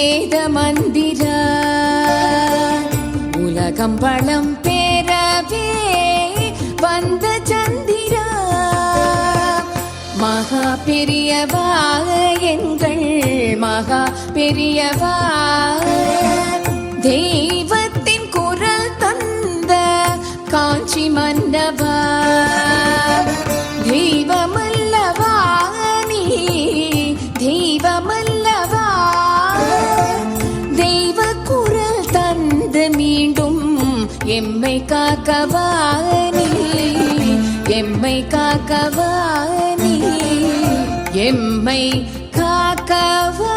வேத மந்திர. உலகம் பணம் பேரவே வந்த சந்திரா. மகா பெரியவா எங்கள் மகா பெரியவா எம்மை காக்கவா நீ? எம்மை காக்கவா?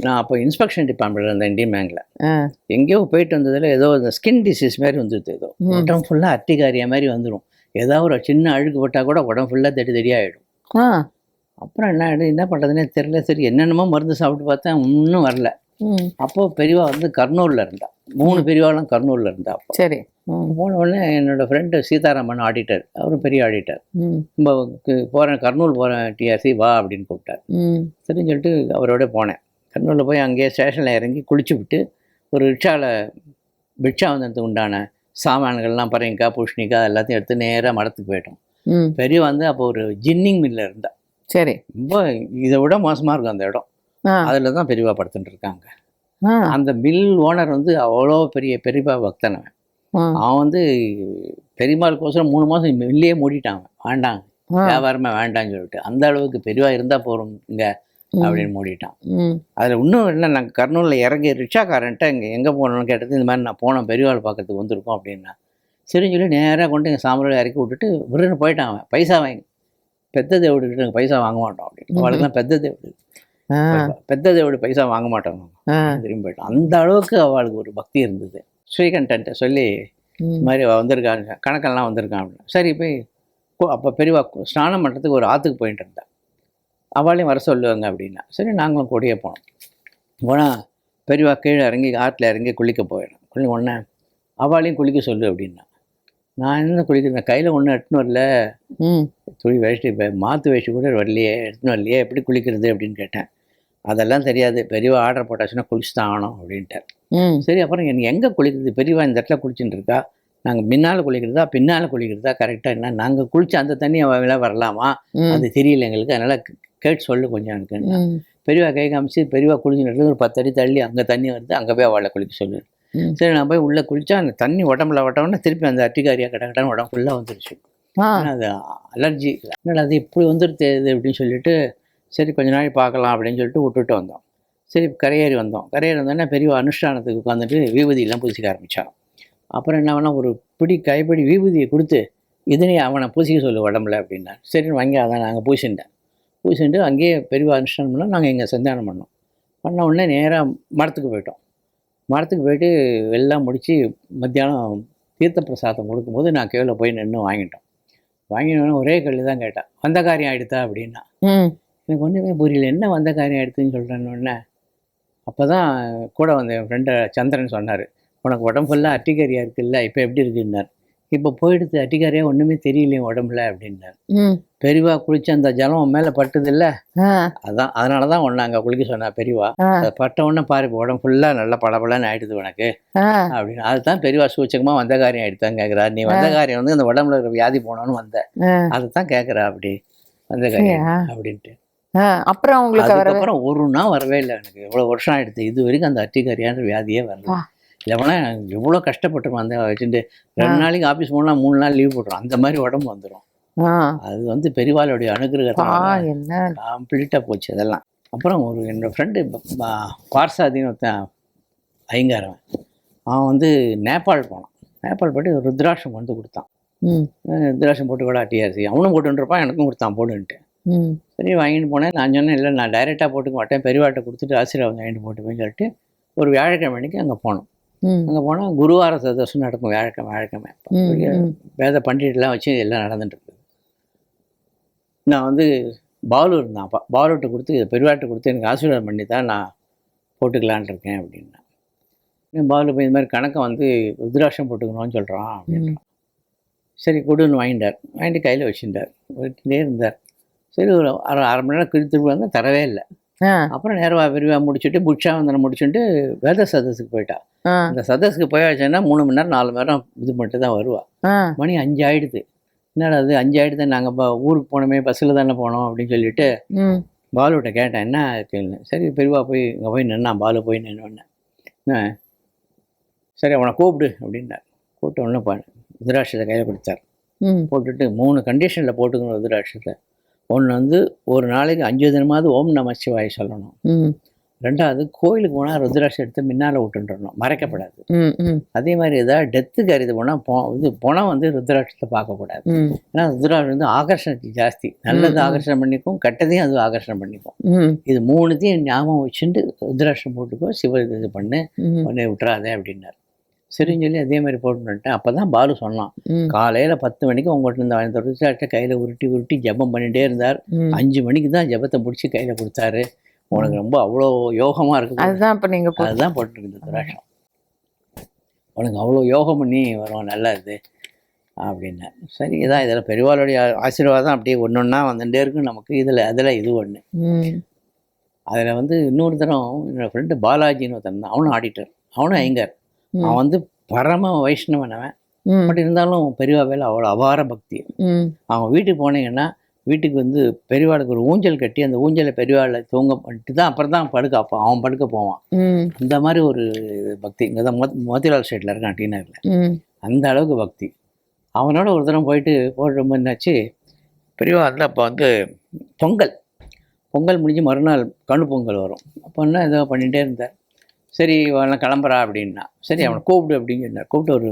நான் அப்போ இன்ஸ்பெக்ஷன் டிபார்ட்மெண்ட்டில் இருந்தேன் இந்தியன் பேங்க்கில் ஆ, எங்கேயோ போயிட்டு வந்ததில் ஏதோ இந்த ஸ்கின் டிசீஸ் மாதிரி வந்துடுது ஏதோ. உடம்பு ஃபுல்லாக அட்டிகாரியா மாதிரி வந்துடும் ஏதாவது ஒரு சின்ன அழுக்கு போட்டால் கூட உடம்பு ஃபுல்லாக தடி தடியாகிடும் ஆ, அப்புறம் என்ன ஆயிடுது, என்ன பண்ணுறதுனே தெரியல. சரி என்னென்னமோ மருந்து சாப்பிட்டு பார்த்தேன் ஒன்றும் வரல. ம், அப்போது பெரியவா வந்து கர்னூலில் இருந்தா. மூணு பெரியவாலாம் கர்னூலில் இருந்தா அப்போ. சரி. போன உடனே என்னோட ஃப்ரெண்டு சீதாராமன் ஆடிட்டர். அவரும் பெரிய ஆடிட்டர். நம்ம போகிறேன் கர்னூல் போகிறேன் டிஆர்சி வா அப்படின்னு கூப்பிட்டார். சரின்னு சொல்லிட்டு அவரோட போனேன். கர்னூலில் போய் அங்கேயே ஸ்டேஷனில் இறங்கி குளிச்சு விட்டு ஒரு ரிக்ஷாவில் பிட்சாவந்தத்துக்கு உண்டான சாமான்கள்லாம் பரங்கிக்காய் பூஷணிக்காய் எல்லாத்தையும் எடுத்து நேராக மடத்துக்கு போயிட்டோம். ம், பெரிய வந்து அப்போ ஒரு ஜின்னிங் மில்ல இருந்தா. சரி. ரொம்ப இதை விட மோசமாக இருக்கும் அந்த இடம். அதில் தான் பெரியவா படுத்துட்டு இருக்காங்க அந்த மில் ஓனர் வந்து அவ்வளோ பெரிய பெரியப்பா பக்தன் அவன். வந்து பெரியம்மாளுக்கோசரம் மூணு மாதம் மில்லையே. வேண்டாம். ஆ, வியாபாரமே வேண்டாம்னு சொல்லிட்டு. அந்த அளவுக்கு பெரியவா இருந்தால் போகிறோம் இங்கே அப்படின்னு மூடிட்டான். அதில் இன்னும் இல்லை நாங்கள் கர்னூலில் இறங்கி ரிக்ஷாக்காரன்ட்ட இங்கே எங்கே போகணும்னு கேட்டது இந்த மாதிரி நான் போனோம் பெரியவாள் பார்க்கறதுக்கு வந்திருக்கோம் அப்படின்னா. சரின்னு சொல்லி நேராக கொண்டு எங்கள் சாம்பலில் இறக்கி விட்டுட்டு விருன்னு போயிட்டான் அவன். பைசா வாங்கி பெத்த தேவடிக்கிட்ட பைசா வாங்க மாட்டோம் அப்படின்னு. அவளுக்குலாம் பெத்த தேவடு பெத்த தேவடு பைசா வாங்க மாட்டோம் திரும்பி போயிட்டோம் அந்த அளவுக்கு அவளுக்கு ஒரு பக்தி இருந்தது. ஸ்ரீகண்டன்ட்ட சொல்லி இந்த ம், மாதிரி வந்திருக்காங்க கணக்கெல்லாம் வந்திருக்கான் அப்படின்னு. சரி போய் அப்போ பெரியவா ஸ்நானம் பண்ணுறதுக்கு ஒரு ஆற்றுக்கு போயிட்டு இருந்தா. அவளையும் வர சொல்லுவாங்க அப்படின்னா. சரி நாங்களும் கூடயே போனோம். போனால் பெரியவா கீழே இறங்கி ஆற்றுல இறங்கி குளிக்க போயிடும். குளி உடனே அவளையும் குளிக்க சொல்லு அப்படின்னா. நான் என்ன குளிக்கிறேன்? கையில் ஒன்றும் எடுத்துன்னு வரல. துணி வேஷ்டி மாற்று வேஷ்டி கூட வரலையே எடுத்துன்னு வரலையே எப்படி குளிக்கிறது அப்படின்னு கேட்டேன். அதெல்லாம் தெரியாது. பெரியவா ஆர்டர் போட்டாச்சுன்னா குளிச்சு தான் ஆகணும் அப்படின்ட்டார். சரி அப்புறம் எனக்கு எங்கே குளிக்கிறது? பெரியவா இந்த இடத்துல குளிச்சுட்டு இருக்கா? நாங்கள் முன்னால் குளிக்கிறதா? பின்னால் குளிக்கிறதா? கரெக்டாக என்ன? நாங்கள் குளிச்ச அந்த தண்ணி அவள வரலாமா? அது தெரியல எங்களுக்கு. அதனால் கேட்டு சொல்லு கொஞ்சம் எனக்கு பெரியவா கை காமிச்சு பெரியவா குளிச்சுட்டு ஒரு பத்து அடி தள்ளி அங்கே தண்ணி வருது. அங்கே போய் அவளை குளிக்க சொல்லு. சரி நான் போய் உள்ளே குளிச்சா அந்த தண்ணி உடம்புல வட்டவுடனே திருப்பி அந்த அட்டிக்காரியா கடகடான்னு உடம்பு ஃபுல்லாக வந்துருச்சு. அது அலர்ஜி என்னடா அது இப்படி வந்துடுது இது அப்படின்னு சொல்லிட்டு சரி கொஞ்ச நாள் பார்க்கலாம் அப்படின்னு சொல்லிட்டு விட்டுட்டு வந்தோம். சரி கரையேறி வந்தோம். கரையேறி வந்தோன்னா பெரிய அனுஷ்டானத்துக்கு உட்காந்துட்டு விபூதியெல்லாம் பூசிக்க ஆரம்பித்தான் அப்புறம் என்ன வேணால் ஒரு பிடி கைப்பிடி விபூதியை கொடுத்து இதனே அவனை பூசிக்க சொல்லு உடம்புல அப்படின்னா சரின்னு வாங்கி அதான் நாங்கள் பூசிட்டேன் பூசிட்டு அங்கேயே பெரிய அனுஷ்டானம் பண்ணோம் நாங்கள் இங்கே சந்தானம் பண்ணோம். பண்ண உடனே நேராக மரத்துக்கு போயிட்டோம். மரத்துக்கு போயிட்டு எல்லாம் முடித்து மத்தியானம் தீர்த்த பிரசாதம் கொடுக்கும்போது நான் கீழே போய் நின்று வாங்கிட்டோம். வாங்கினோடனே ஒரே கல் தான் கேட்டேன் வந்த காரியம் ஆகிடுதா அப்படின்னா எனக்கு ஒன்றுமே புரியல. என்ன வந்த காரியம் ஆயிடுதுன்னு சொல்கிறேன்னு அப்போ தான் கூட வந்த என் ஃப்ரெண்டு சந்திரன் சொன்னார். உனக்கு உடம்பு ஃபுல்லாக அட்டிக்கரியாக இருக்குல்ல இப்போ எப்படி இருக்குன்னார். இப்போ போயிடுது அட்டிக்காரியா ஒன்றுமே தெரியலையே உடம்புல அப்படின்னாரு. பெரியவா குளிச்சு அந்த ஜலம் மேலே பட்டுது இல்லை அதான் அதனால தான் ஒன்று அங்கே குளிக்க சொன்னா பெரியவா அதை பட்ட உடனே பாரு உடம்பு ஃபுல்லாக நல்லா பளபளன்னு ஆயிடுது உனக்கு. அப்படின்னு. அதுதான் பெரியவா சூச்சகமாக வந்த காரியம் ஆயிடுதான் கேட்குறா நீ வந்த காரியம் வந்து அந்த உடம்புல இருக்கிற வியாதி போனோன்னு வந்த. அதை தான் கேட்குறா அப்படி. வந்த காரியம்? அப்படின்ட்டு. அப்புறம் உங்களுக்கு வரவே அதுக்கப்புறம் ஒரு நாள் வரவே இல்லை எனக்கு. எவ்வளோ வருஷம் ஆயிடுது இது வரைக்கும் அந்த அட்டிக்காரியான வியாதியே வரல. இல்லைனா எவ்வளோ கஷ்டப்பட்டுருவோம் அந்த வச்சுட்டு ரெண்டு நாளைக்கு ஆஃபீஸ் போனால் மூணு நாள் லீவ் போட்டுரும். அந்த மாதிரி உடம்பு வந்துடும் அது வந்து பெரியவாளுடைய என்ன? கம்ப்ளீட்டாக போச்சு அதெல்லாம். அப்புறம் ஒரு என்னோடய ஃப்ரெண்டு பார்சாதின்னு ஒருத்தன் ஐங்காரவன் அவன் வந்து நேபாள் போனான். நேபாள் போயிட்டு ருத்ராட்சம் வந்து கொடுத்தான். ருத்ராட்சம் போட்டு கூட டிஆர்சி அவனும் போட்டுருப்பான் எனக்கும் கொடுத்தான் போட்டுன்ட்டு ம் சரி வாங்கிட்டு போனேன். நான் சொன்னேன் இல்லை நான் டைரெக்டாக போட்டுக்க மாட்டேன். பெரியவாட்டை கொடுத்துட்டு ஆசீர்வாதம் வாங்கிட்டு போட்டுப்பேன்னு சொல்லிட்டு ஒரு வியாழக்கிழமை அன்னைக்கு அங்கே போனோம். அங்கே போனால் குருவார சதர்சனம் நடக்கும் வியாழக்கிழமை வியாழக்கிழமை. வேத பண்டிட்லாம் வச்சு எல்லாம் நடந்துட்டு இருக்குது நான் வந்து பாலு இருந்தான் அப்பா. பாலுட்ட கொடுத்து பெருவாட்டை கொடுத்து எனக்கு ஆசீர்வாதம் பண்ணி தான் நான் போட்டுக்கலான் இருக்கேன் அப்படின்னா பாலு போய் இந்த மாதிரி கணக்கை வந்து ருத்ராட்சம் போட்டுக்கணும்னு சொல்கிறான் அப்படின்னு சரி கொடுன்னு வாங்கிட்டார். வாங்கிட்டு கையில் வச்சுட்டார். வச்சுட்டே இருந்தார். சரி ஒரு அரை அரை மணி நேரம் கிழித்து வந்தால் தரவே இல்லை. அப்புறம் நேரவா விரிவா முடிச்சுட்டு புட்சாவந்தனம் முடிச்சுட்டு வேத சதஸுக்கு போயிட்டா. ஆ. அந்த சதஸுக்கு போயாச்சுன்னா மூணு மணி நேரம் நாலு மணி நேரம் இது மட்டும் தான் வருவா. மணி அஞ்சு ஆயிடுது என்னடா அது அஞ்சு ஆயிடுது நாங்கள் ஊருக்கு போனோமே பஸ்ஸில் தானே போனோம் அப்படின்னு சொல்லிட்டு பாலுகிட்ட கேட்டேன் என்ன கேள்வி சரி பெரியவா போய் இங்கே போய் நின்னான் பாலு போய் நின்னோடனே சரி அவனை கூப்பிடு அப்படின்னார். கூப்பிட்ட உடனே பா ருத்ராட்சத்தை கையில் கொடுத்தார். போட்டுட்டு மூணு கண்டிஷனில் போட்டுக்கணும் ருத்ராட்சத்தை ஒன்று வந்து ஒரு நாளைக்கு அஞ்சு தினமாவது ஓம் நம சிவாய் சொல்லணும். ரெண்டாவது கோயிலுக்கு போனால் ருத்ராட்சம் எடுத்து முன்னால் விட்டுன்றணும் மறைக்கப்படாது. அதே மாதிரி ஏதாவது டெத்துக்கு அறிது போனால் போ இது பணம் வந்து ருத்ராட்சத்தை பார்க்கக்கூடாது ஏன்னா ருத்ராட்சம் வந்து ஆகர்ஷணத்துக்கு ஜாஸ்தி. நல்லது ஆகர்ஷணம் பண்ணிக்கும் கெட்டதையும் அது ஆகர்ஷணம் பண்ணிக்கும். இது மூணுத்தையும் ஞாபகம் வச்சுட்டு ருத்ராட்சம் போட்டுக்கோ சிவ இது பண்ணு உடனே விட்டுறாதே அப்படின்னார். சரின்னு சொல்லி அதே மாதிரி போட்டுட்டேன் அப்போ தான் பாலு சொன்னான் காலையில் பத்து மணிக்கு உங்கள்கிட்ட இருந்த அந்த ருத்ராட்சத்தை கையில் உருட்டி உருட்டி ஜெபம் பண்ணிகிட்டே இருந்தார். அஞ்சு மணிக்கு தான் ஜெபத்தை பிடிச்சி கையில் கொடுத்தாரு. உனக்கு ரொம்ப அவ்வளோ யோகமாக இருக்குது. அதுதான் இப்ப நீங்க போ- அதுதான் போட்டுருக்கு ருத்ராட்சம் உனக்கு அவ்வளோ யோகம் பண்ணி வரும் நல்லா இது அப்படின்னேன் சரி இதான் இதில் பெரியவாளுடைய ஆசீர்வாதம். அப்படியே ஒன்று ஒன்றா வந்துட்டே இருக்கும் நமக்கு இதில் அதில் இது ஒன்று அதில் வந்து இன்னொரு தரம் என்னோடய ஃப்ரெண்டு பாலாஜின்னு ஒருத்தன் இருந்தான். அவனும் ஆடிட்டர். அவனும் ஐங்கர். அவன் வந்து பரம வைஷ்ணவன் அவன் பட் இருந்தாலும் பெரியவா வேலை அவ்வளோ அபார பக்தி. அவன் வீட்டுக்கு போனீங்கன்னா வீட்டுக்கு வந்து பெரியவாளுக்கு ஒரு ஊஞ்சல் கட்டி அந்த ஊஞ்சலை பெரியவாளை தூங்க பண்ணிட்டு தான் அப்புறம் தான் படுக்க அப்போ அவன் படுக்க போவான். ம். அந்த மாதிரி ஒரு பக்தி. இங்கே தான் மோத் மோத்திலால் ஸ்ட்ரீட்டில் இருக்கான் டி நகரில். அந்த அளவுக்கு பக்தி. அவனோட ஒரு தரம் போயிட்டு போட்டு ரொம்ப என்னாச்சு? பெரியவா வந்து அப்போ வந்து பொங்கல். பொங்கல் முடிஞ்சு மறுநாள் கணு பொங்கல் வரும். அப்போ என்ன ஏதோ பண்ணிகிட்டே இருந்தார். சரி அவனை கிளம்புறா அப்படின்னா. சரி அவனை கூப்பிடு அப்படின்னு சொன்னார். கூப்பிட்டு ஒரு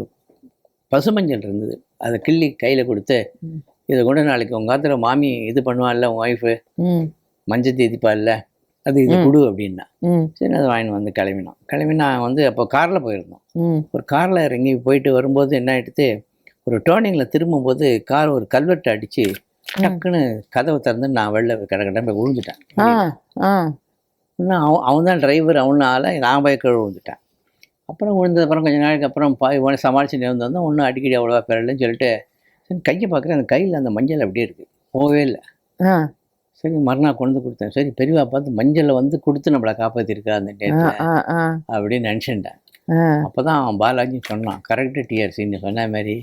பசுமஞ்சள் இருந்தது. அதை கிள்ளி கையில் கொடுத்து. இதை கொண்டு நாளைக்கு உங்கள் ஆத்துல மாமி இது பண்ணுவாள்ல உங்கள் ஒய்ஃபு மஞ்சள் தேதிப்பாள்ல அது இது. கொடு அப்படின்னா. சரி அதை வாங்கிட்டு வந்து கிளம்பினான் கிளம்பி நான் வந்து அப்போ காரில் போயிருந்தோம் ஒரு காரில் இறங்கி போயிட்டு வரும்போது என்ன ஆயிடுத்து ஒரு டேர்னிங்கில் திரும்பும்போது கார் ஒரு கல்வெட்டு அடித்து டக்குன்னு கதவை திறந்து நான் வெளில கடை கடை போய் விழுந்துட்டேன். இன்னும் அவன் அவன் தான் டிரைவர் அவனால நான் போய் கீழே விழுந்துட்டேன். அப்புறம் விழுந்தது அப்புறம் கொஞ்ச நாளைக்கு அப்புறம் பாய் உடனே சமாளிச்சுட்டு வந்து வந்தோம் ஒன்றும் அடிக்கடி அவ்வளோவா பெறலன்னு சொல்லிட்டு சரி கையை பார்க்குறேன். அந்த கையில் அந்த மஞ்சள் அப்படியே இருக்குது போகவே இல்லை. ஆ. சரி மறுநாள் கொண்டு கொடுத்தேன். சரி பெரியவா பார்த்து மஞ்சளை வந்து கொடுத்து நம்மளை காப்பாற்றிருக்கா அந்த டேட்டில் அப்படின்னு நினச்சிட்டேன். அப்போ தான் அவன் பாலாஜி சொன்னான் கரெக்டு டிஆர்சி நீ சொன்ன மாதிரி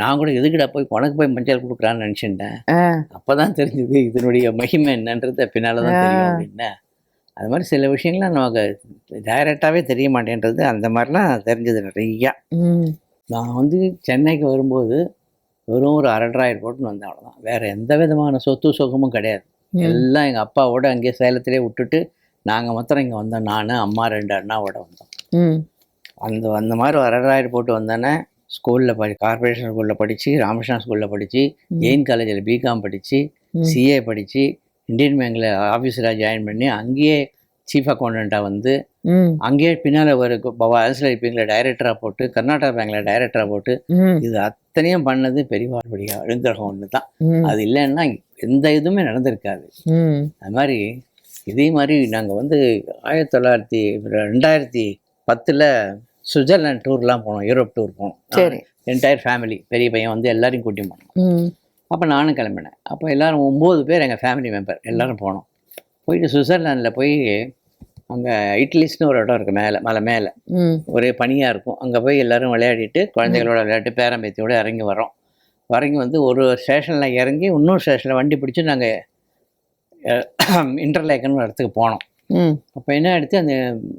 நான் கூட எதுக்குடா போய் உனக்கு போய் மஞ்சள் கொடுக்குறான்னு நினச்சிட்டேன். அப்போ தான் தெரிஞ்சது இதனுடைய மகிமை என்னன்றது பின்னால் தான் தெரியும் அப்படின்னா. அது மாதிரி சில விஷயங்கள்லாம் நமக்கு டைரெக்டாகவே தெரிய மாட்டேன்றது அந்த மாதிரிலாம் தெரிஞ்சது நிறையா. நான் வந்து சென்னைக்கு வரும்போது வெறும் ஒரு அரட்ராயிரம் போட்டுன்னு வந்தேன் அவ்வளோதான் வேறு எந்த விதமான சொத்து சுகமும் கிடையாது. எல்லாம் எங்கள் அப்பாவோட அங்கேயே சேலத்திலே விட்டுட்டு நாங்கள் மாத்திரம் இங்கே வந்தோம். நான் அம்மா ரெண்டு அண்ணாவோட வந்தோம். அந்த அந்த மாதிரி ஒரு அரட்ராயிரம் போட்டு வந்தோன்னே ஸ்கூலில் படி கார்பரேஷன் ஸ்கூலில் படித்து ராமகிருஷ்ணா ஸ்கூலில் படித்து ம். எயின் காலேஜில் பிகாம் படித்து. சிஏ படித்து இந்தியன் பேங்க்கில் ஆஃபீஸராக ஜாயின் பண்ணி அங்கேயே சீஃப் அக்கௌண்டண்ட்டாக வந்து அங்கேயே பின்னால் ஒரு ஆசிரியர் பேங்கில் டைரக்டராக போட்டு கர்நாடகா பேங்கில் டைரக்டராக போட்டு இது அத்தனையும் பண்ணது பெரியவாளுடைய அனுகிரகம் ஒன்று தான். அது இல்லைன்னா எந்த இதுவுமே நடந்திருக்காது. அது மாதிரி இதே மாதிரி நாங்கள் வந்து ஆயிரத்தி தொள்ளாயிரத்தி ரெண்டாயிரத்தி பத்தில் சுவிட்சர்லாந்து டூர்லாம் போனோம் யூரோப் டூர் போனோம். சரி. என்டையர் ஃபேமிலி பெரிய பையன் வந்து எல்லாரையும் கூட்டி போனோம். அப்போ நானும் கிளம்பினேன். அப்போ எல்லாரும் ஒம்பது பேர் எங்கள் ஃபேமிலி மெம்பர் எல்லாரும் போனோம். போயிட்டு சுவிட்சர்லாண்டில் போய் அங்கே இட்லிஸ்னு ஒரு இடம் இருக்குது மேலே மலை மேலே. ஒரே பனியாக இருக்கும். அங்கே போய் எல்லாரும் விளையாடிட்டு குழந்தைகளோட விளையாட்டு பேரம்பேத்தியோட இறங்கி வரோம் இறங்கி வந்து ஒரு ஸ்டேஷனில் இறங்கி இன்னொரு ஸ்டேஷனில் வண்டி பிடிச்சி நாங்கள் இன்டர்லேக்கன் ஒரு இடத்துக்கு போனோம். அப்போ என்ன எடுத்து அந்த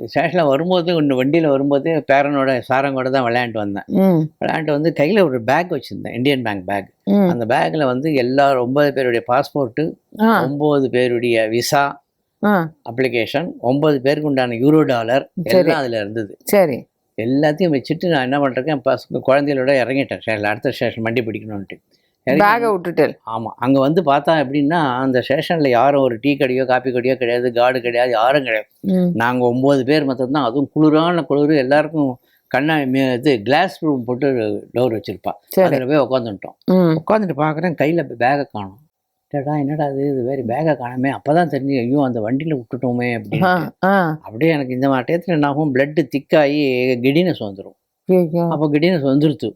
ஸ்டேஷனில் வரும்போது ஒன்று வண்டியில் வரும்போது பேரனோட சாரங்கோட தான் விளையாண்டு வந்தேன். விளையாண்டு வந்து கையில் ஒரு பேக் வச்சுருந்தேன் இந்தியன் பேங்க் பேக் அந்த பேக்கில் வந்து எல்லா ஒன்பது பேருடைய பாஸ்போர்ட்டு ஒம்பது பேருடைய விசா அப்ளிகேஷன் ஒன்பது பேருக்கு உண்டான யூரோ டாலர். எல்லாம் அதில் இருந்தது. சரி. எல்லாத்தையும் வச்சுட்டு நான் என்ன பண்ணுறேன் பசங்க குழந்தைகளோட இறங்கிட்டேன். ஸ்டேஷனில் அடுத்த ஸ்டேஷன் வண்டி பிடிக்கணுன்ட்டு பேகை விட்டுட்டேன். ஆமாம் அங்கே வந்து பார்த்தா எப்படின்னா அந்த ஸ்டேஷனில் யாரும் ஒரு டீ கடையோ காப்பி கடையோ கிடையாது கார்டு கிடையாது யாரும் கிடையாது. நாங்கள் ஒம்பது பேர் மட்டும்தான். அதுவும் குளிரான குளிர். எல்லாருக்கும் கண்ணா இது கிளாஸ் ரூம் போட்டு டோர் வச்சுருப்பா. சரி. அதில் போய் உட்காந்துட்டோம் உட்காந்துட்டு பார்க்குறேன் கையில் பேகை காணும். டேடா என்னடா இது? இது வேறு பேகை காணாமே. அப்போ தான் தெரிஞ்சு ஐயோ அந்த வண்டியில் விட்டுட்டோமே அப்படின்னு அப்படியே எனக்கு இந்த மாட்டத்தில் என்ன ஆகும்? பிளட்டு திக்காகி கிடினஸ் வந்துடும். அப்போ கிடினஸ் வந்துருச்சு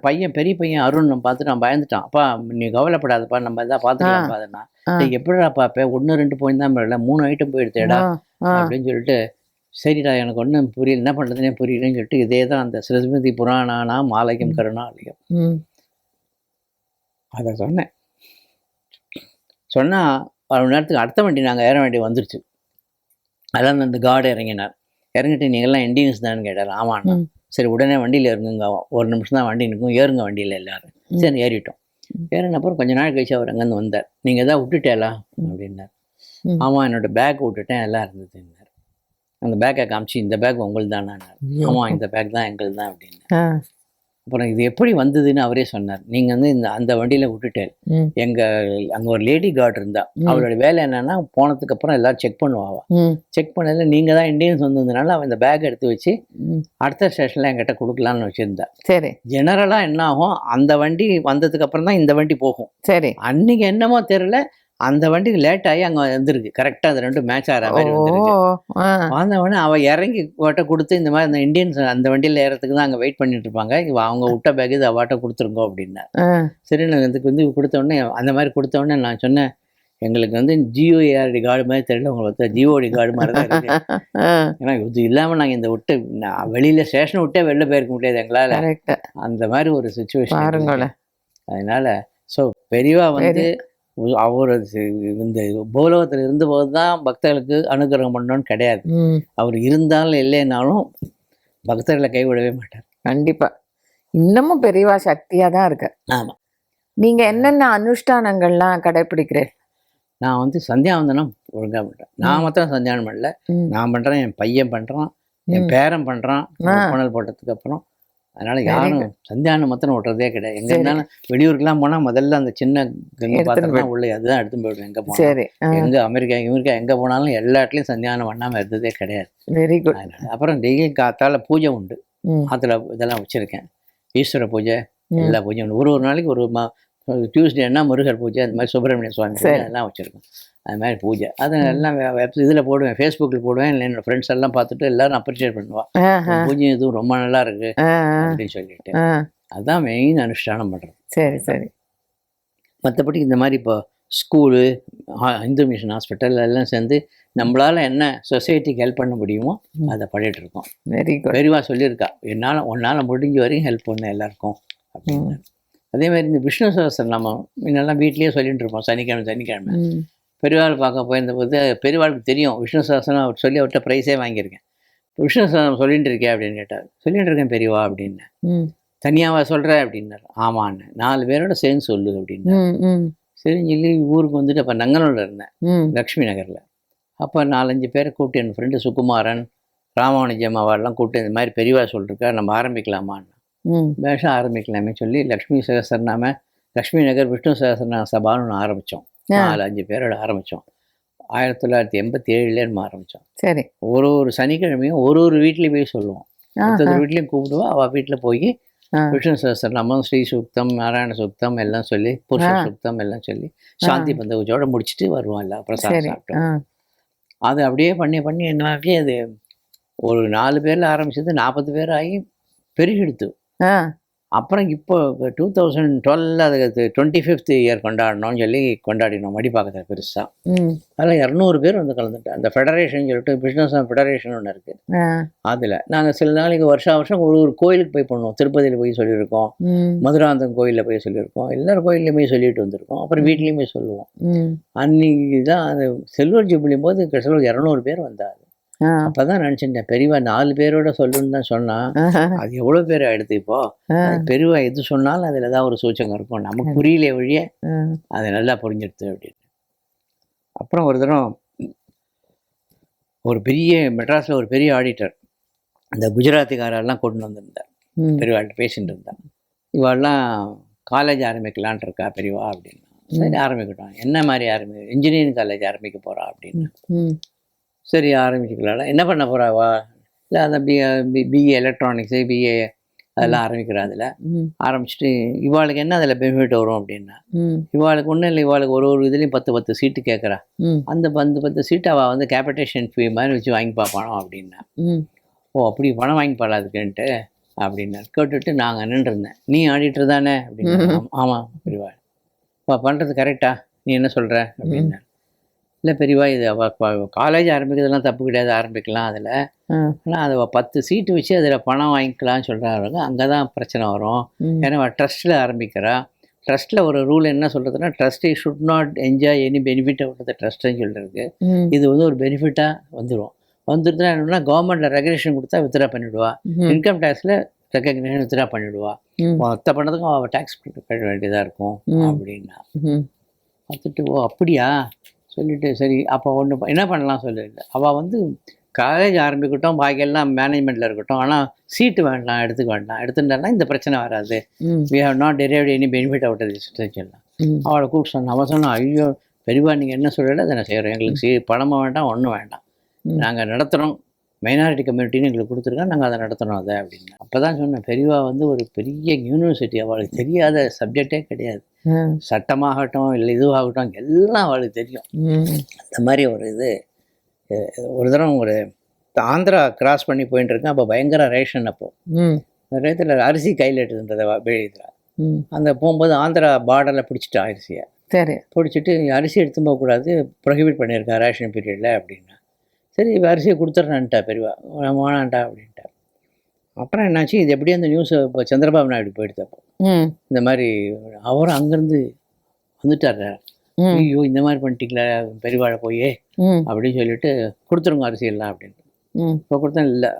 பையன் பெரிய பையன் அருண் பார்த்து நான் பயந்துட்டான். அப்பா நீ கவலைப்படாதப்பா நம்ம எதாவது பார்த்துக்கலாம் அதுனா ஆ. எப்படிடா பார்ப்பேன் ஒன்று ரெண்டு பாயிண்ட் தான் இல்லை மூணு ஐட்டம் போயிடுத்தேடா அப்படின்னு சொல்லிட்டு சரிடா எனக்கு ஒன்றும் புரியல. என்ன பண்ணுறதுனே புரியலன்னு சொல்லிட்டு இதே தான் அந்த சிறுஸ்மிருதி புராணானா மாலையம் கருணாலயம். அதை சொன்னேன். சொன்னால் ஒரு மணி நேரத்துக்கு அடுத்த வண்டி நாங்கள் ஏற வேண்டி வந்துருச்சு. அதான் அந்த கார்டு இறங்கினார். இறங்கிட்டு நீங்கள்லாம் இண்டியன்ஸ் தானு கேட்டார். ஆமாண்ணா. சரி உடனே வண்டியில் இருங்குங்க ஒரு நிமிஷம் தான் வண்டி நிற்கும். ஏறுங்க வண்டியில் எல்லாரும். சரி ஏறிட்டோம். ஏறின அப்புறம் கொஞ்ச நாள் கழிச்சு அவர் அங்கேருந்து வந்தார். நீங்கள் எதாவது விட்டுட்டேலா? அப்படின்னார். ஆமாம் என்னோட பேக் விட்டுட்டேன் எல்லாம் இருந்ததுன்னார். அந்த பேக்கை காமிச்சு இந்த பேக் உங்களுக்கு தானான்னார் ஆமாம் இந்த பேக் தான் எங்களுக்கு தான் அப்படின்னு அப்புறம் இது எப்படி வந்ததுன்னு அவரே சொன்னார். நீங்கள் வந்து இந்த அந்த வண்டியில் விட்டுட்டேன். எங்கள் அங்கே ஒரு லேடி கார்டு இருந்தா. அவளோட வேலை என்னன்னா போனதுக்கு அப்புறம் எல்லாரும் செக் பண்ணுவாவா. செக் பண்ணதில் நீங்கள் தான் இந்தியன்ஸ் வந்ததுனால அவன் இந்த பேக் எடுத்து வச்சு அடுத்த ஸ்டேஷனில் என்கிட்ட கொடுக்கலான்னு வச்சுருந்தா. சரி. ஜெனரலாக என்ன ஆகும் அந்த வண்டி வந்ததுக்கு அப்புறம் தான் இந்த வண்டி போகும். சரி. அன்னைக்கு என்னமோ தெரியல அந்த வண்டி லேட் ஆகி அங்கே வந்துருக்கு. கரெக்டாக அது ரெண்டும் மேட்ச் ஆகிற மாதிரி ஆ. வந்தவொடனே அவள் இறங்கி அவட்ட கொடுத்து இந்த மாதிரி அந்த இந்தியன்ஸ் அந்த வண்டியில் ஏறதுக்கு தான் அங்கே வெயிட் பண்ணிட்டு இருப்பாங்க. அவங்க விட்ட பேக் இது அவாட்ட கொடுத்துருங்க அப்படின்னா சரி நான் இதுக்கு வந்து கொடுத்த உடனே அந்த மாதிரி கொடுத்த உடனே நான் சொன்னேன் எங்களுக்கு வந்து ஜியோஏஆர்டி கார்டு மாதிரி தெரியல உங்களுக்கு ஜிஓடி கார்டு மாதிரி தான் இருக்கு. ஏன்னா இது இல்லாமல் நாங்கள் இந்த விட்டு வெளியில் ஸ்டேஷனை விட்டே வெளில போயிருக்க முடியாது எங்களால். அந்த மாதிரி ஒரு சுச்சுவேஷன் அதனால ஸோ பெரியவா வந்து அவர் இந்த பூலோகத்தில் இருந்தபோது தான் பக்தர்களுக்கு அனுகிரகம் பண்ணணும்னு கிடையாது. அவர் இருந்தாலும் இல்லைனாலும் பக்தர்களை கைவிடவே மாட்டார். கண்டிப்பா. இன்னமும் பெரியவா சக்தியா தான் இருக்கு. ஆமாம் நீங்க என்னென்ன அனுஷ்டானங்கள்லாம் கடைபிடிக்கிறீர் நான் வந்து சந்தியாவந்தனம் ஒழுங்காக பண்ணுறேன் நான் மாத்திரம் சந்தியானம் பண்ணல. நான் பண்ணுறேன் என் பையன் பண்ணுறான் என். பேரன் பண்ணுறான். புனல் போட்டதுக்கு அப்புறம் அதனால யாரும் சந்தியானம் மாத்திரம் விட்றதே கிடையாது. எங்க. இருந்தாலும் வெளியூருக்குலாம் போனா முதல்ல அந்த சின்ன கங்கை பாத்திரம் தான் உள்ள அதுதான் எடுத்து போயிடுவேன். எங்க போனாலும். எங்க அமெரிக்கா அமெரிக்கா எங்க போனாலும் எல்லா இடத்துலயும் சந்தியானம் பண்ணாம இருந்ததே கிடையாது. வெரி குட் அப்புறம் டெய்லி காத்தால பூஜை உண்டு. அதுல இதெல்லாம் வச்சிருக்கேன். ஈஸ்வர பூஜை. எல்லா பூஜையும் ஒரு ஒரு நாளைக்கு ஒரு ம டியூஸ்டேனா முருகர் பூஜை அந்த மாதிரி சுப்பிரமணிய சுவாமி பூஜை. எல்லாம் வச்சிருக்கேன் அது மாதிரி பூஜை. அதை எல்லாம் இதில் போடுவேன் ஃபேஸ்புக்கில் போடுவேன் இல்லை என்னோட ஃப்ரெண்ட்ஸ் எல்லாம் பார்த்துட்டு எல்லாரும் அப்ரிஷியேட் பண்ணுவா. ஆஹா, பூஜை இதுவும் ரொம்ப நல்லா இருக்கு அப்படின்னு சொல்லிட்டு. அதுதான் மெயின் அனுஷ்டானம் பண்ணுறது சரி சரி. மற்றபடி இந்த மாதிரி இப்போ ஸ்கூலு இந்து மிஷன் ஹாஸ்பிட்டல் எல்லாம் சேர்ந்து நம்மளால் என்ன சொசைட்டிக்கு ஹெல்ப் பண்ண முடியுமோ. அதை பண்ணிட்டு இருக்கோம். வெரி குட் பெரியவா சொல்லியிருக்கா என்னால் உன்னால் முடிஞ்ச வரையும் ஹெல்ப் பண்ண எல்லாருக்கும். அப்படின்னு. அதே மாதிரி இந்த விஷ்ணு சகஸ்திரம் நம்ம முன்னெல்லாம் வீட்லேயே சொல்லிட்டு இருப்போம் சனிக்கிழமை சனிக்கிழமை. பெரியவாள் பார்க்க போயிருந்தபோது பெரியவாளுக்கு தெரியும். விஷ்ணு சகஸ்திரம் அவர் சொல்லி அவர்கிட்ட ப்ரைஸே வாங்கியிருக்கேன். விஷ்ணு சகஸ்திரம் சொல்லிட்டு இருக்கே அப்படின்னு கேட்டார். சொல்லிட்டு இருக்கேன் பெரியவா அப்படின்னு. தனியாவா சொல்கிற அப்படின்னாரு. ஆமான்னு. நாலு பேரோட சேர்ந்து சொல்லு அப்படின்னு சரின்னு சொல்லி ஊருக்கு வந்துட்டு அப்போ நங்கனூரில் இருந்தேன். லக்ஷ்மி நகரில். அப்போ நாலஞ்சு பேரை கூப்பிட்டு என் ஃப்ரெண்டு சுகுமாரன் ராமானுஜம் அவெல்லாம் கூப்பிட்டு இந்த மாதிரி பெரியவா சொல்லிருக்கா நம்ம ஆரம்பிக்கலாமான்னு. ம். வேஷம் ஆரம்பிக்கலாமே சொல்லி லக்ஷ்மி சகசரநாம லக்ஷ்மி நகர் விஷ்ணு சகசரநாம சபான்னு ஒன்று ஆரம்பித்தோம். நாலு அஞ்சு பேரோட ஆரம்பித்தோம் ஆயிரத்தி தொள்ளாயிரத்தி எண்பத்தி ஏழுலேயே நம்ம ஆரம்பித்தோம் சரி. ஒரு ஒரு சனிக்கிழமையும் ஒரு ஒரு வீட்லேயும் போய் சொல்லுவோம். ஒருத்தர் வீட்லேயும் கூப்பிடுவோம் அவள் வீட்டில் போய். விஷ்ணு சகசரநாமம் ஸ்ரீ சுக்தம் நாராயண சுக்தம் எல்லாம் சொல்லி புருஷ. சுக்தம் எல்லாம் சொல்லி சாந்தி பந்தவச்சோட முடிச்சுட்டு வருவோம் எல்லாம் பிரசாதம் சரி. சாப்பிட்டோம் அது அப்படியே பண்ணி பண்ணி என்னாச்சு அது ஒரு நாலு பேரில் ஆரம்பிச்சது நாற்பது பேர் ஆகி பெருகெடுத்து. அப்புறம் இப்போ டூ தௌசண்ட் டுவெல் அதுக்கு டுவெண்ட்டி ஃபிஃப்த் இயர் கொண்டாடணும்னு சொல்லி கொண்டாடினோம் மடிப்பாக்கத்தில் பெருசாக அதில் இரநூறு பேர் வந்து கலந்துட்டேன் அந்த ஃபெடரேஷன் சொல்லிட்டு பிஸ்னஸ் ஃபெடரேஷன் ஒன்று இருக்குது அதில் நாங்கள் சில நாளைக்கு வருஷம் வருஷம் ஒரு ஒரு கோயிலுக்கு போய் பண்ணுவோம். திருப்பதியில் போய் சொல்லியிருக்கோம் ம். மதுராந்தகம் கோயிலில் போய் சொல்லியிருக்கோம் எல்லார் கோயில்லையும் போய் சொல்லிட்டு வந்திருக்கோம். அப்புறம் வீட்லேயும் சொல்லுவோம். அன்னைக்கு தான் அந்த செல்வர் ஜூபிலியும் போது கிட்டத்தட்ட இரநூறு பேர் வந்தார் ஆ, அப்போ தான் நினச்சிட்டேன் பெரியவா நாலு பேரோட சொல்லுன்னு தான் சொன்னான் ஆஹா, அது எவ்வளோ பேர் ஆயிடுது இப்போ? பெரியவா எது சொன்னாலும் அதில் ஏதாவது ஒரு சூச்சகம் இருக்கும். நமக்கு புரியல வழிய அது நல்லா புரிஞ்சிடுது அப்படின்னு. அப்புறம் ஒரு தரம் ஒரு பெரிய மெட்ராஸில் ஒரு பெரிய ஆடிட்டர் அந்த குஜராத்திக்காரெல்லாம் கொண்டு வந்திருந்தார். பெரியவாள்கிட்ட பேசிட்டு இருந்தான் இவாள்லாம் காலேஜ் ஆரம்பிக்கலான்ட்டு இருக்கா பெரியவா அப்படின்னு. சரி ஆரம்பிக்கட்டும். என்ன மாதிரி ஆரம்பி இன்ஜினியரிங் காலேஜ் ஆரம்பிக்க போகிறா அப்படின்னு. சரி ஆரம்பிச்சுக்கலாம் என்ன பண்ண போகிறாவா இல்லை அந்த பி பிஏ எலக்ட்ரானிக்ஸு பிஏ அதெல்லாம் ஆரம்பிக்கிறா அதில்? ஆரம்பிச்சுட்டு இவாளுக்கு என்ன அதில் பெனிஃபிட் வரும் அப்படின்னா இவாளுக்கு ஒன்றும் இல்லை இவாளுக்கு ஒரு ஒரு இதுலேயும் பத்து பத்து சீட்டு கேட்குறா அந்த பத்து பத்து சீட்டு அவள் வந்து கேபிட்டேஷன் ஃபீ மாதிரி வச்சு வாங்கி பார்ப்பானோ அப்படின்னா ஓ அப்படி பணம் வாங்கி பாடா அதுக்குன்ட்டு அப்படின்னு கேட்டுட்டு நாங்கள் நின்றுருந்தேன் நீ ஆடிட்டர் தானே அப்படின்னு ஆமாம் பெரியவா வா. பண்ணுறது கரெக்டா நீ என்ன சொல்கிற அப்படின்னா இல்லை பெரியவா இது காலேஜ் ஆரம்பிக்கிறதுலாம் தப்பு கிடையாது ஆரம்பிக்கலாம் அதில். ஆனால் அதை பத்து சீட்டு வச்சு அதில் பணம் வாங்கிக்கலாம்னு சொல்கிறாங்க அங்கே தான் பிரச்சனை வரும். ஏன்னா ட்ரஸ்ட்டில் ஆரம்பிக்கிறா. ட்ரஸ்ட்டில் ஒரு ரூல் என்ன சொல்கிறதுனா trustee should not enjoy any benefit out the ட்ரஸ்ட்னு சொல்லிருக்கு இது வந்து ஒரு பெனிஃபிட்டாக வந்துடும் வந்துருதுன்னா என்னன்னா கவர்மெண்ட்டில் ரெகுலேஷன் கொடுத்தா வித்ரா பண்ணிவிடுவா இன்கம் டேக்ஸில் ரெக்கக்னேஷன் வித்ரா பண்ணிவிடுவா மொத்த பண்ணதுக்கும் அவள் டேக்ஸ் கட்ட வேண்டியதாக இருக்கும். அப்படின்னா. பார்த்துட்டு ஓ அப்படியா? சொல்லிட்டு சரி அப்போ ஒன்று என்ன பண்ணலாம் சொல்லிட்டு அவள் வந்து காலேஜ் ஆரம்பிக்கட்டும் பாக்கியெல்லாம் மேனேஜ்மெண்ட்டில் இருக்கட்டும். ஆனால் சீட்டு வேண்டாம் எடுத்துக்க வேண்டாம். எடுத்துட்டானா இந்த பிரச்சனை வராது. We have not derived any benefit out of சொல்லலாம் அவளை கூப்பிட்டு சொன்னான் அவன் சொன்னான் ஐயோ பெரியவா நீங்கள் என்ன சொல்லல அதை நான் செய்கிறோம் எங்களுக்கு சீ பணமும் வேண்டாம் ஒன்றும் வேண்டாம். நாங்கள் நடத்துகிறோம் மைனாரிட்டி கம்யூனிட்டின்னு எங்களுக்கு கொடுத்துருக்கோம் நாங்கள் அதை நடத்துகிறோம் அதை அப்படின்னு. அப்போ தான் சொன்னேன் பெரியவா வந்து ஒரு பெரிய யூனிவர்சிட்டி அவளுக்கு தெரியாத சப்ஜெக்டே கிடையாது. சட்டமாகட்டும் இல்லை இதுவாகட்டும் எல்லாம் அவளுக்கு தெரியும். அந்த மாதிரி ஒரு இது ஒரு தரம் ஒரு ஆந்திரா கிராஸ் பண்ணி போயிட்டு இருக்கேன். அப்போ பயங்கர ரேஷன் அப்போ. ரேத்தில் அரிசி கையில் எடுத்துன்றதை ம், அந்த போகும்போது ஆந்திரா பார்டரில் பிடிச்சிட்டா அரிசியை. சரி. பிடிச்சிட்டு அரிசி எடுத்து போகக்கூடாது ப்ரொஹிபிட் பண்ணியிருக்கா ரேஷன் பீரியடில் அப்படின்னா. சரி அரிசியை கொடுத்துட்றான்ட்டா பெரியவா. வேணான்ட்டா அப்படின்ட்டா. அப்புறம் என்னாச்சு இது எப்படியும் அந்த நியூஸ் இப்போ சந்திரபாபு நாயுடு போயிடுத்தப்போ இந்த மாதிரி அவரும் அங்கேருந்து வந்துட்டார். ஐயோ இந்த மாதிரி பண்ணிட்டீங்களா பெரியவாழை போய் அப்படின்னு சொல்லிட்டு கொடுத்துருங்க அரிசி எல்லாம் அப்படின்னு. இப்போ கொடுத்தேன் இல்லை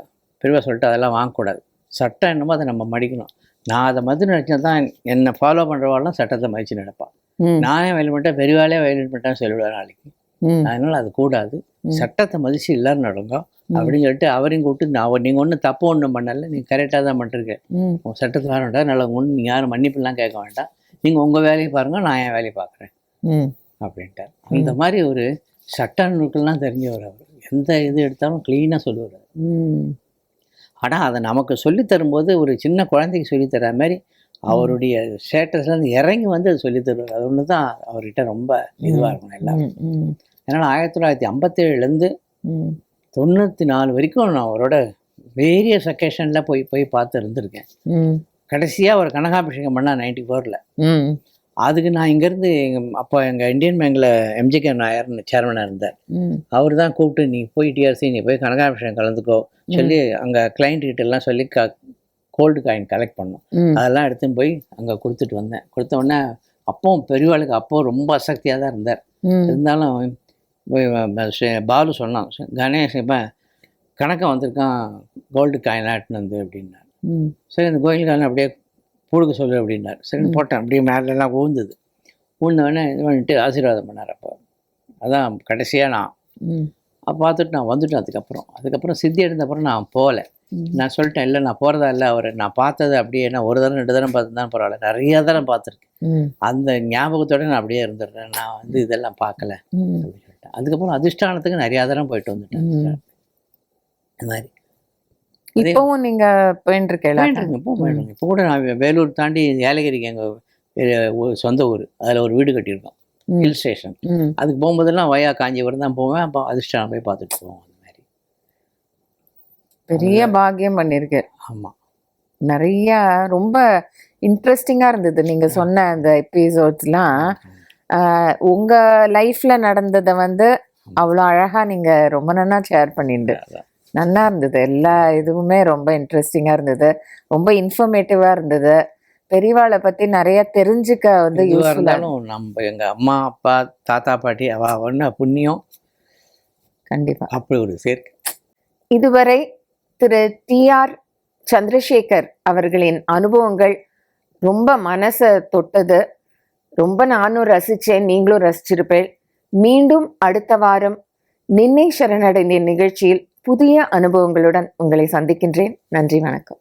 பெரியவா சொல்லிட்டு அதெல்லாம் வாங்கக்கூடாது. சட்டம் என்னமோ அதை நம்ம மடிக்கணும். நான் அதை மதித்து நினச்சா தான் என்னை ஃபாலோ பண்ணுறவாள்லாம் சட்டத்தை மதித்து நடப்பான் ம், நானே வயல் பண்ணிட்டேன் பெரியவாளே வயல் பண்ணிட்டேன்னு சொல்லிவிடுவேன் நாளைக்கு. அதனால் அது கூடாது. சட்டத்தை மதித்து எல்லாரும் நடங்க ம். அப்படின்னு சொல்லிட்டு அவரையும் கூப்பிட்டு நான் நீங்கள் ஒன்றும் தப்பு ஒன்றும் பண்ணல. நீங்கள் கரெக்டாக தான் பண்ணுறீங்க ம், உங்கள் சட்டத்துக்கு வர வேண்டாம் நல்லா ஒன்று நீங்கள் யாரும் மன்னிப்புலாம் கேட்க வேண்டாம். நீங்கள் உங்கள் வேலையை பாருங்கள் நான் என் வேலையை பார்க்குறேன். ம், அப்படின்ட்டார். அந்த மாதிரி ஒரு சட்ட நூல்கள்லாம் தெரிஞ்சவர் அவர். எந்த இது எடுத்தாலும் க்ளீனாக சொல்லுவார். ஆனால் அதை நமக்கு சொல்லித் தரும்போது ஒரு சின்ன குழந்தைக்கு சொல்லித் தர மாதிரி அவருடைய ஸ்டேட்டஸ்லேருந்து இறங்கி வந்து அது சொல்லித் தருவார். அது ஒன்று தான் அவர்கிட்ட ரொம்ப இதுவாக இருக்கணும் எல்லாம். ம், ம், அதனால் ஆயிரத்தி தொள்ளாயிரத்தி ஐம்பத்தேழுலேருந்து தொண்ணூற்றி நாலு வரைக்கும் நான் அவரோட வேரியஸ் அக்கேஷனில் போய் போய் பார்த்து இருந்திருக்கேன். கடைசியாக ஒரு கனகாபிஷேகம் பண்ணால் நைன்டி ஃபோரில் அதுக்கு நான் இங்கேருந்து எங்கள் அப்போ எங்கள் இந்தியன் பேங்கில் எம்ஜிகே நாயர்னு சேர்மனாக இருந்தார். அவர் தான் கூப்பிட்டு நீ போய் டிஆர்சி நீ போய் கனகாபிஷேகம் கலந்துக்கோ. சொல்லி அங்கே கிளைண்ட் கிட்ட எல்லாம் சொல்லி க கோல்டு காயின் கலெக்ட் பண்ணோம். அதெல்லாம் எடுத்துன்னு போய் அங்கே கொடுத்துட்டு வந்தேன். கொடுத்த உடனே அப்பவும் பெரியவாளுக்கு அப்போ ரொம்ப அசக்தியாக தான் இருந்தார். இருந்தாலும் பாலு சொன்னான். "சரி, கணேஷ் இப்போ கணக்கை வந்திருக்கான் கோல்டு காயின் ஆட்டினு வந்து அப்படின்னார். சரி அந்த கோயில் காயின் அப்படியே கொடுக்க சொல்லு அப்படின்னார். சரி போட்டேன். அப்படியே மேலெல்லாம் ஊழ்ந்தது ஊழ்ந்தவொடனே இது பண்ணிட்டு ஆசீர்வாதம் பண்ணார் அப்போ. அதான் கடைசியாக நான். பார்த்துட்டு நான் வந்துட்டேன் அதுக்கப்புறம். அதுக்கப்புறம் சித்தி எடுத்தப்பறம் நான் போகல. நான் சொல்லிட்டேன் இல்லை நான் போகிறதா இல்லை அவர் நான் பார்த்தது அப்படியே நான் ஒரு தடவை ரெண்டு தடவை பார்த்து தான் பரவாயில்ல. நிறைய தடவை பார்த்துருக்கேன். அந்த ஞாபகத்தோட நான் அப்படியே இருந்துடுறேன். நான் வந்து இதெல்லாம் பார்க்கல. அப்படின்னு அதுக்கப்புறம் அதிர்ஷ்டானத்துக்கு நிறையா தடவை போயிட்டு வந்துட்டேன். இந்த மாதிரி. இப்பவும் நீங்க போயிட்டு இருக்கீங்களா போயிட்டுருங்க இப்போ போயிட்டுருங்க இப்போ கூட நான் வேலூர் தாண்டி ஏலகிரிக்கு எங்கள் சொந்த ஊர். அதில் ஒரு வீடு கட்டியிருக்கோம். ஹில் ஸ்டேஷன் அதுக்கு போகும்போதெல்லாம் வயா காஞ்சிபுரம் தான் போவேன். அப்போ அதிர்ஷ்டம் போய் பார்த்துட்டு போவோம் அந்த மாதிரி. பெரிய பாக்கியம் பண்ணிருக்கு ஆமாம் நிறைய ரொம்ப இன்ட்ரெஸ்டிங்கா இருந்தது. நீங்க சொன்ன அந்த எபிசோட்ஸ்லாம் உங்க லைஃப்ல நடந்ததை வந்து அவ்வளோ அழகா நீங்க ரொம்ப நன்னா ஷேர் பண்ணிண்டு அதான். நல்லா இருந்தது. எல்லா இதுவுமே ரொம்ப இன்ட்ரெஸ்டிங்கா இருந்தது. ரொம்ப இன்ஃபர்மேட்டிவா இருந்தது. பெரியவாளை பத்தி நிறைய தெரிஞ்சுக்க வந்து இருந்தாலும் நம்ம எங்கள் அம்மா அப்பா தாத்தா பாட்டி அவ ஒன்று புண்ணியம் கண்டிப்பா. அப்படி ஒரு சேர்க்கை. இதுவரை திரு டி ஆர் சந்திரசேகர் அவர்களின் அனுபவங்கள் ரொம்ப மனசை தொட்டது. ரொம்ப நானும் ரசிச்சேன் நீங்களும் ரசிச்சிருப்பேன். மீண்டும் அடுத்த வாரம் நின்னை சரணடைந்த நிகழ்ச்சியில் புதிய அனுபவங்களுடன் உங்களை சந்திக்கின்றேன். நன்றி வணக்கம்.